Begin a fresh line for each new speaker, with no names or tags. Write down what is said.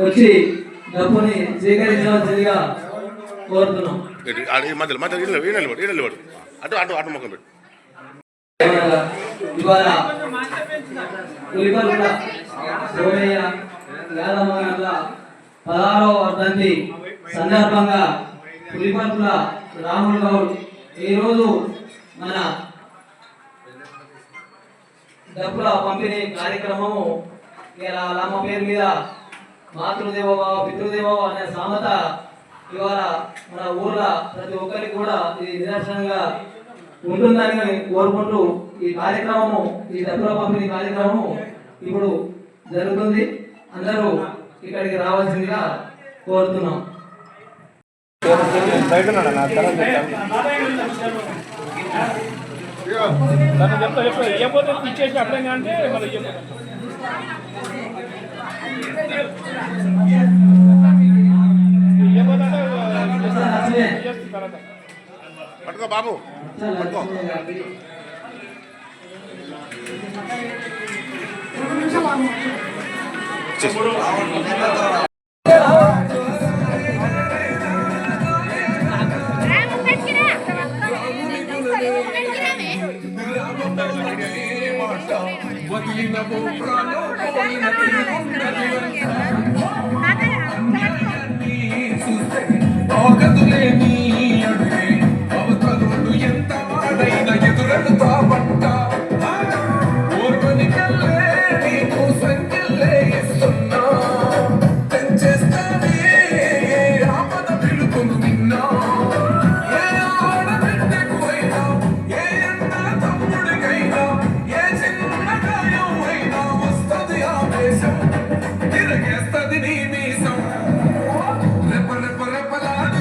వచ్చి డబ్బుని స్వీకరించవలసిందిగా కోరుతున్నాం
ఈ మధ్యలో మధ్యలో ఈడ ఈ ఈడ నిలబడు ఈడ నిలబడు అటు అటు అటు ముఖం పెట్టు
పదహారవ వర్ధంతి సందర్భంగా పులిపల్లుల రాములు గౌడ్ ఈరోజు మన డబ్బుల పంపిణీ కార్యక్రమము ఇలా అమ్మ పేరు మీద మాతృదేవోభవ పితృదేవోభవ అనే సామెత ఇవాళ మన ఊర్లో ప్రతి ఒక్కరికి కూడా ఇది నిదర్శనంగా ఉంటుందని కోరుకుంటూ ఈ కార్యక్రమము ఈ డబ్బుల పంపిణీ కార్యక్రమము ఇప్పుడు జరుగుతుంది. అందరూ ఇక్కడికి రావాల్సిందిగా కోరుతున్నాం.
తను చెప్తా చెప్తా ఇచ్చేసి అంటే పట్టుకో బాబు.
పట్టుకో. బాబు పట్టుకో
ఆగదులే